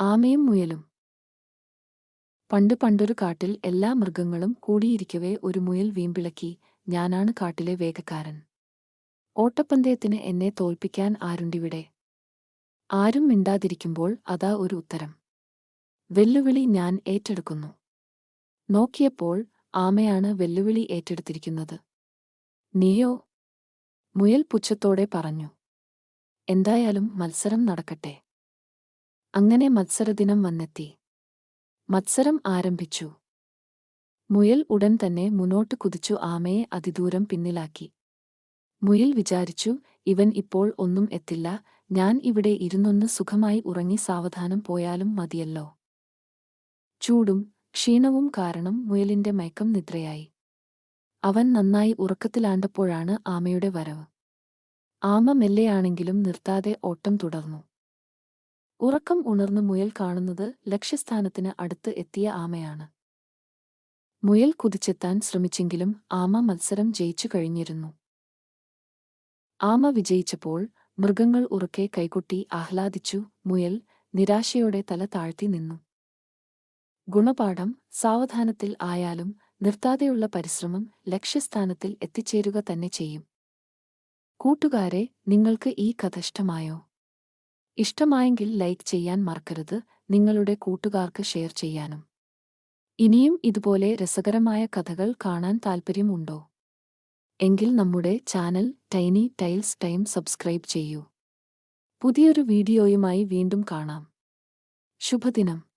ആമയും മുയലും. പണ്ട് പണ്ടൊരു കാട്ടിൽ എല്ലാ മൃഗങ്ങളും കൂടിയിരിക്കവേ ഒരു മുയൽ വീമ്പിളക്കി. ഞാനാണ് കാട്ടിലെ വേഗക്കാരൻ. ഓട്ടപ്പന്തയത്തിന് എന്നെ തോൽപ്പിക്കാൻ ആരുണ്ടിവിടെ? ആരും മിണ്ടാതിരിക്കുമ്പോൾ അതാ ഒരു ഉത്തരം. വെല്ലുവിളി ഞാൻ ഏറ്റെടുക്കുന്നു. നോക്കിയപ്പോൾ ആമയാണ് വെല്ലുവിളി ഏറ്റെടുത്തിരിക്കുന്നത്. നീയോ? മുയൽ പുച്ഛത്തോടെ പറഞ്ഞു. എന്തായാലും മത്സരം നടക്കട്ടെ. അങ്ങനെ മത്സരദിനം വന്നെത്തി. മത്സരം ആരംഭിച്ചു. മുയൽ ഉടൻ തന്നെ മുന്നോട്ട് കുതിച്ചു ആമയെ അതിദൂരം പിന്നിലാക്കി. മുയൽ വിചാരിച്ചു ഇവൻ ഇപ്പോൾ ഒന്നും എത്തില്ല ഞാൻ ഇവിടെ ഇരുന്നൊന്ന് സുഖമായി ഉറങ്ങി സാവധാനം പോയാലും മതിയല്ലോ. ചൂടും ക്ഷീണവും കാരണം മുയലിന്റെ മയക്കം നിദ്രയായി. അവൻ നന്നായി ഉറക്കത്തിലാണ്ടപ്പോഴാണ് ആമയുടെ വരവ്. ആമ മെല്ലെയാണെങ്കിലും നിർത്താതെ ഓട്ടം തുടർന്നു. ഉറക്കം ഉണർന്ന് മുയൽ കാണുന്നത് ലക്ഷ്യസ്ഥാനത്തിന് അടുത്ത് എത്തിയ ആമയാണ്. മുയൽ കുതിച്ചെത്താൻ ശ്രമിച്ചെങ്കിലും ആമ മത്സരം ജയിച്ചു കഴിഞ്ഞിരുന്നു. ആമ വിജയിച്ചപ്പോൾ മൃഗങ്ങൾ ഉറക്കെ കൈകൊട്ടി ആഹ്ലാദിച്ചു. മുയൽ നിരാശയോടെ തല താഴ്ത്തി നിന്നു. ഗുണപാഠം സാവധാനത്തിൽ ആയാലും നിർത്താതെയുള്ള പരിശ്രമം ലക്ഷ്യസ്ഥാനത്തിൽ എത്തിച്ചേരുക തന്നെ ചെയ്യും. കൂട്ടുകാരെ നിങ്ങൾക്ക് ഈ കഥ ഇഷ്ടമായോ? ഇഷ്ടമായെങ്കിൽ ലൈക്ക് ചെയ്യാൻ മറക്കരുത് നിങ്ങളുടെ കൂട്ടുകാർക്ക് ഷെയർ ചെയ്യാനും. ഇനിയും ഇതുപോലെ രസകരമായ കഥകൾ കാണാൻ താൽപ്പര്യമുണ്ടോ? എങ്കിൽ നമ്മുടെ channel tiny tiles time subscribe ചെയ്യൂ. പുതിയൊരു വീഡിയോയുമായി വീണ്ടും കാണാം. ശുഭദിനം.